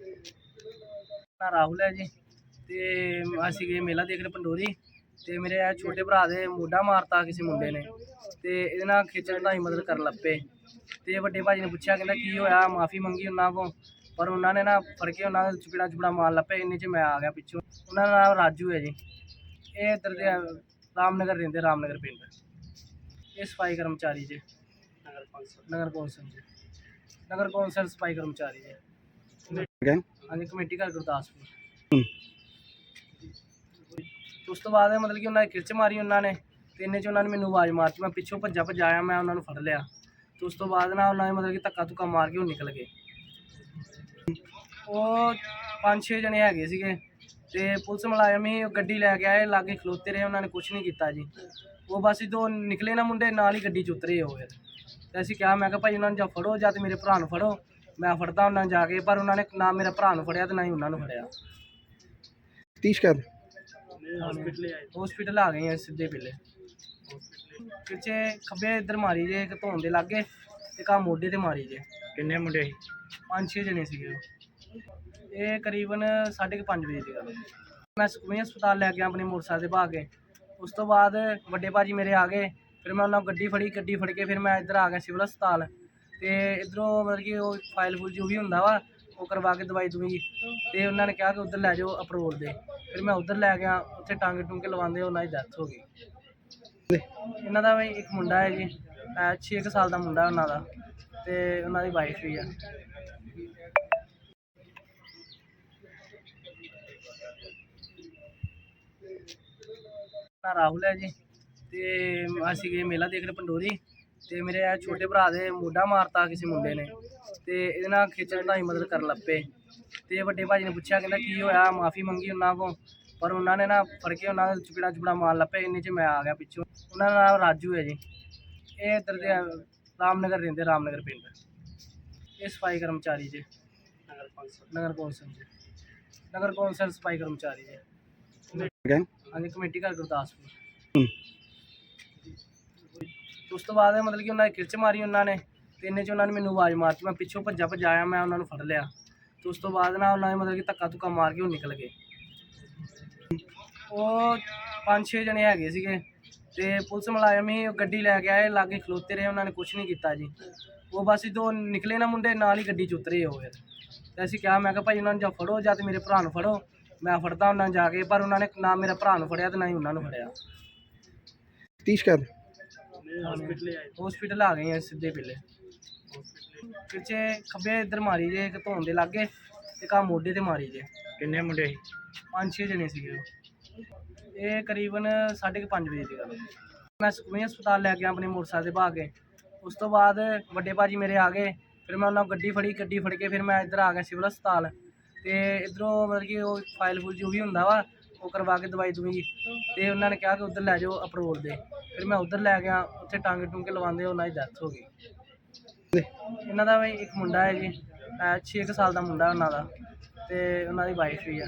ਨਾ ਰਾਹੁਲ ਹੈ ਜੀ ਤੇ ਅਸੀਂ ਗਏ ਮੇਲਾ ਦੇਖਣ ਪੰਡੋਰੀ ਤੇ ਮੇਰੇ ਇਹ ਛੋਟੇ ਭਰਾ ਦੇ ਮੋਢਾ ਮਾਰਤਾ ਕਿਸੇ ਮੁੰਡੇ ਨੇ ਤੇ ਇਹਦੇ ਨਾਲ ਖਿੱਚਣ ਦਾ ਹੀ ਮਦਦ ਕਰਨ ਲੱਪੇ ਤੇ ਵੱਡੇ ਭਾਜੀ ਨੇ ਪੁੱਛਿਆ ਕਹਿੰਦਾ ਕੀ ਹੋਇਆ ਮਾਫੀ ਮੰਗੀ ਉਹਨਾਂ ਕੋਲ ਪਰ ਉਹਨਾਂ ਨੇ ਨਾ ਫੜ ਕੇ ਉਹਨਾਂ ਦੇ ਚਪੜਾ ਚਪੜਾ ਮਾਰ ਲੱਪੇ ਇੰਨੇ ਚ ਮੈਂ ਆ ਗਿਆ ਪਿੱਛੋਂ। ਉਹਨਾਂ ਦਾ ਨਾਮ ਰਾਜੂ ਹੈ ਜੀ। ਇਹ ਇੱਧਰ ਦੇ ਰਾਮਨਗਰ ਰਹਿੰਦੇ ਰਾਮਨਗਰ ਪਿੰਡ। ਇਹ ਸਫ਼ਾਈ ਕਰਮਚਾਰੀ ਜੀ। ਨਗਰ ਕੌਂਸਲ। ਨਗਰ ਕੌਂਸਲ ਜੀ। ਨਗਰ ਕੌਂਸਲ ਸਫ਼ਾਈ ਕਰਮਚਾਰੀ ਜੀ। ਗੈਂਗ ਹਾਂਜੀ ਕਮੇਟੀ ਘਰ ਗੁਰਦਾਸਪੁਰ। ਉਸ ਤੋਂ ਬਾਅਦ ਮਤਲਬ ਕਿ ਉਹਨਾਂ ਨੇ ਕਿਰਚ ਮਾਰੀ ਉਹਨਾਂ ਨੇ ਤੇ ਇੰਨੇ ਚ ਉਹਨਾਂ ਨੇ ਮੈਨੂੰ ਆਵਾਜ਼ ਮਾਰਤੀ। ਮੈਂ ਪਿੱਛੋਂ ਭੱਜਾ ਭੱਜਾ ਆਇਆ ਮੈਂ ਉਹਨਾਂ ਨੂੰ ਫੜ ਲਿਆ। ਤੇ ਉਸ ਤੋਂ ਬਾਅਦ ਨਾ ਉਹਨਾਂ ਨੇ ਮਤਲਬ ਕਿ ਧੱਕਾ ਧੁੱਕਾ ਮਾਰ ਕੇ ਉਹ ਨਿਕਲ ਗਏ। ਉਹ ਪੰਜ ਛੇ ਜਣੇ ਹੈਗੇ ਸੀਗੇ ਤੇ ਪੁਲਿਸ ਮੁਲਾਜ਼ਮ ਹੀ ਉਹ ਗੱਡੀ ਲੈ ਕੇ ਆਏ ਲਾਗੇ ਖਲੋਤੇ ਰਹੇ ਉਹਨਾਂ ਨੇ ਕੁਝ ਨਹੀਂ ਕੀਤਾ ਜੀ। ਉਹ ਬਸ ਜਦੋਂ ਨਿਕਲੇ ਨਾ ਮੁੰਡੇ ਨਾਲ ਹੀ ਗੱਡੀ ਚ ਉਤਰੇ ਹੋ ਫਿਰ। ਤੇ ਅਸੀਂ ਕਿਹਾ ਮੈਂ ਕਿਹਾ ਭਾਈ ਉਹਨਾਂ ਨੂੰ ਜਾਂ ਫੜੋ ਜਾਂ ਤੇ ਮੇਰੇ ਭਰਾ ਨੂੰ ਫੜੋ। ਮੈਂ ਫੜਦਾ ਉਹਨਾਂ ਨੂੰ ਜਾ ਕੇ ਪਰ ਉਹਨਾਂ ਨੇ ਨਾ ਮੇਰੇ ਭਰਾ ਨੂੰ ਫੜਿਆ ਤੇ ਨਾ ਹੀ ਉਹਨਾਂ ਨੂੰ ਫੜਿਆ। ਤੀਸ਼ ਕਰ ਹਸਪੀਟਲ ਆਏ ਹਸਪੀਟਲ ਆ ਗਏ ਆ ਸਿੱਧੇ ਪਿੱਲੇ। ਪਿੱਛੇ ਖੱਬੇ ਇੱਧਰ ਮਾਰੀ ਜੇ ਇੱਕ ਧੌਣ ਦੇ ਲਾਗੇ ਤੇ ਕਾ ਮੋਢੇ ਤੇ ਮਾਰੀ ਜੇ। ਕਿੰਨੇ ਮੁੰਡੇ ਸੀ? ਪੰਜ ਛੇ ਜਣੇ ਸੀਗੇ ਉਹ। ਇਹ ਕਰੀਬਨ 5:30 ਵਜੇ ਦੀ ਗੱਲ ਹੈ। ਮੈਂ ਸੁਖਮਨੀ ਹਸਪਤਾਲ ਲੈ ਗਿਆ ਆਪਣੇ ਮੋਟਰਸਾਈਕਲ ਤੇ ਭਾ ਕੇ। ਉਸ ਤੋਂ ਬਾਅਦ ਵੱਡੇ ਭਾਜੀ ਮੇਰੇ ਆ ਗਏ ਫਿਰ ਮੈਂ ਉਹਨਾਂ ਨੂੰ ਗੱਡੀ ਫੜੀ ਗੱਡੀ ਫੜ ਕੇ ਫਿਰ ਮੈਂ ਇੱਧਰ ਆ ਗਿਆ ਸਿਵਲ ਹਸਪਤਾਲ। ਤੇ ਇਧਰੋਂ ਮਤਲਬ ਕਿ ਉਹ ਫਾਈਲ ਫੂਲ ਜੋ ਵੀ ਹੁੰਦਾ ਵਾ, ਉਹ ਕਰਵਾ ਕੇ ਦਵਾਈ ਦਵਾਈ। ਤੇ ਉਹਨਾਂ ਨੇ ਕਿਹਾ ਕਿ ਉਧਰ ਲੈ ਜਾਓ ਅਪਰੋਲ ਦੇ। ਫਿਰ ਮੈਂ ਉਧਰ ਲੈ ਗਿਆ, ਉੱਥੇ ਟਾਂਗੇ ਟੁੰਗੇ ਲਵਾਉਂਦੇ ਉਹਨਾਂ ਦੀ ਡੈਥ ਹੋ ਗਈ। ਇਹਨਾਂ ਦਾ ਵੀ ਇੱਕ ਮੁੰਡਾ ਹੈ ਜੀ 6 ਸਾਲ ਦਾ ਮੁੰਡਾ ਉਹਨਾਂ ਦਾ, ਤੇ ਉਹਨਾਂ ਦੀ ਵਾਈਫ ਵੀ ਆ। ਰਾਹੁਲ ਹੈ ਜੀ, ਤੇ ਅਸੀਂ ਗਏ ਮੇਲਾ ਦੇਖਣ ਪੰਡੋਰੀ। ਤੇ ਮੇਰੇ ਇਹ ਛੋਟੇ ਭਰਾ ਦੇ ਮੋਢਾ ਮਾਰਤਾ ਕਿਸੇ ਮੁੰਡੇ ਨੇ ਤੇ ਇਹਦੇ ਨਾਲ ਖਿੱਚਣ ਦਾ ਹੀ ਮਦਦ ਕਰਨ ਲੱਪੇ ਤੇ ਵੱਡੇ ਭਾਜੀ ਨੇ ਪੁੱਛਿਆ ਕਹਿੰਦਾ ਕੀ ਹੋਇਆ ਮਾਫੀ ਮੰਗੀ ਉਹਨਾਂ ਕੋਲ। ਪਰ ਉਹਨਾਂ ਨੇ ਨਾ ਫੜ ਕੇ ਉਹਨਾਂ ਦੇ ਚਪੜਾ ਚਪੜਾ ਮਾਰ ਲੱਪੇ ਇੰਨੇ ਚ ਮੈਂ ਆ ਗਿਆ ਪਿੱਛੋਂ। ਉਹਨਾਂ ਦਾ ਨਾਮ ਰਾਜੂ ਹੈ ਜੀ। ਇਹ ਇੱਧਰ ਦੇ ਰਾਮਨਗਰ ਰਹਿੰਦੇ ਰਾਮਨਗਰ ਪਿੰਡ। ਇਹ ਸਫ਼ਾਈ ਕਰਮਚਾਰੀ ਜੀ। ਨਗਰ ਕੌਂਸਲ। ਨਗਰ ਕੌਂਸਲ ਜੀ। ਨਗਰ ਕੌਂਸਲ ਸਫ਼ਾਈ ਕਰਮਚਾਰੀ ਜੀ। ਹਾਂਜੀ ਕਮੇਟੀ ਘਰ ਗੁਰਦਾਸਪੁਰ। ਉਸ ਤੋਂ ਬਾਅਦ ਮਤਲਬ ਕਿ ਉਹਨਾਂ ਨੇ ਕਿਰਚ ਮਾਰੀ ਉਹਨਾਂ ਨੇ ਤੇ ਇੰਨੇ ਚ ਉਹਨਾਂ ਨੇ ਮੈਨੂੰ ਆਵਾਜ਼ ਮਾਰਤੀ। ਮੈਂ ਪਿੱਛੋਂ ਭੱਜਾ ਭੱਜਾ ਆਇਆ, ਮੈਂ ਉਹਨਾਂ ਨੂੰ ਫੜ ਲਿਆ। ਤੇ ਉਸ ਤੋਂ ਬਾਅਦ ਨਾ ਉਹਨਾਂ ਨੇ ਮਤਲਬ ਕਿ ਧੱਕਾ ਧੁੱਕਾ ਮਾਰ ਕੇ ਉਹ ਨਿਕਲ ਗਏ। ਉਹ ਪੰਜ ਛੇ ਜਣੇ ਹੈਗੇ ਸੀਗੇ ਤੇ ਪੁਲਿਸ ਮੁਲਾਜ਼ਮ ਹੀ ਗੱਡੀ ਲੈ ਕੇ ਆਏ, ਲਾਗੇ ਖਲੋਤੇ ਰਹੇ, ਉਹਨਾਂ ਨੇ ਕੁਝ ਨਹੀਂ ਕੀਤਾ ਜੀ। ਉਹ ਬਸ ਜਦੋਂ ਨਿਕਲੇ ਨਾ ਮੁੰਡੇ, ਨਾਲ ਹੀ ਗੱਡੀ ਚ ਉਤਰੇ ਉਹ ਫਿਰ। ਤੇ ਅਸੀਂ ਕਿਹਾ, ਮੈਂ ਕਿਹਾ, ਭਾਈ ਉਹਨਾਂ ਨੂੰ ਜਾਂ ਫੜੋ ਜਾਂ ਤੇ ਮੇਰੇ ਭਰਾ ਨੂੰ ਫੜੋ। ਮੈਂ ਫੜਦਾ ਉਹਨਾਂ ਨੂੰ ਜਾ ਕੇ, ਪਰ ਉਹਨਾਂ ਨੇ ਨਾ ਮੇਰਾ ਭਰਾ ਨੂੰ ਫੜਿਆ ਤੇ ਨਾ ਹੀ ਉਹਨਾਂ ਨੂੰ ਫੜਿਆ। ਤੀਸ਼ ਕਰ ਹਸਪੀਟਲ ਆ ਗਏ ਆ ਸਿੱਧੇ ਪਿੱਲੇ। ਪਿੱਛੇ ਖੱਬੇ ਇੱਧਰ ਮਾਰੀ ਜੇ ਇੱਕ ਧੌਣ ਦੇ ਲਾਗੇ ਤੇ ਕਾ ਮੋਢੇ ਤੇ ਮਾਰੀ ਜੇ। ਕਿੰਨੇ ਮੁੰਡੇ ਸੀ? ਪੰਜ ਛੇ ਜਣੇ ਸੀਗੇ ਉਹ। ਇਹ ਕਰੀਬਨ 5:30 ਵਜੇ ਦੀ ਗੱਲ ਹੈ। ਮੈਂ ਸੁਖਮਨੀ ਹਸਪਤਾਲ ਲੈ ਗਿਆ ਆਪਣੇ ਮੋਟਰਸਾਈਕਲ ਤੇ ਭਾ ਕੇ। ਉਸ ਤੋਂ ਬਾਅਦ ਵੱਡੇ ਭਾਜੀ ਮੇਰੇ ਆ ਗਏ। ਫਿਰ ਮੈਂ ਉਹਨਾਂ ਨੂੰ ਗੱਡੀ ਫੜੀ ਗੱਡੀ ਫੜ ਕੇ ਫਿਰ ਮੈਂ ਇੱਧਰ ਆ ਗਿਆ ਸਿਵਲ ਹਸਪਤਾਲ। ਤੇ ਇਧਰੋਂ ਮਤਲਬ ਕਿ ਉਹ ਫਾਈਲ ਫੂਲ ਜੋ ਵੀ ਹੁੰਦਾ ਵਾ ਉਹ ਕਰਵਾ ਕੇ ਦਵਾਈ ਦਵਾਈ ਤੇ ਉਹਨਾਂ ਨੇ ਕਿਹਾ ਕਿ ਉਧਰ ਲੈ ਜਾਓ ਅਪਰੋਲ ਦੇ। ਫਿਰ ਮੈਂ ਉਧਰ ਲੈ ਗਿਆ, ਉੱਥੇ ਟਾਂਗੇ ਟੂੰਗੇ ਲਵਾਉਂਦੇ ਉਹਨਾਂ ਦੀ ਡੈਥ ਹੋ ਗਈ। ਇਹਨਾਂ ਦਾ ਵੀ ਇੱਕ ਮੁੰਡਾ ਹੈ ਜੀ 6 ਸਾਲ ਦਾ ਮੁੰਡਾ ਉਹਨਾਂ ਦਾ ਤੇ ਉਹਨਾਂ ਦੀ ਵਾਈਫ ਵੀ ਆ।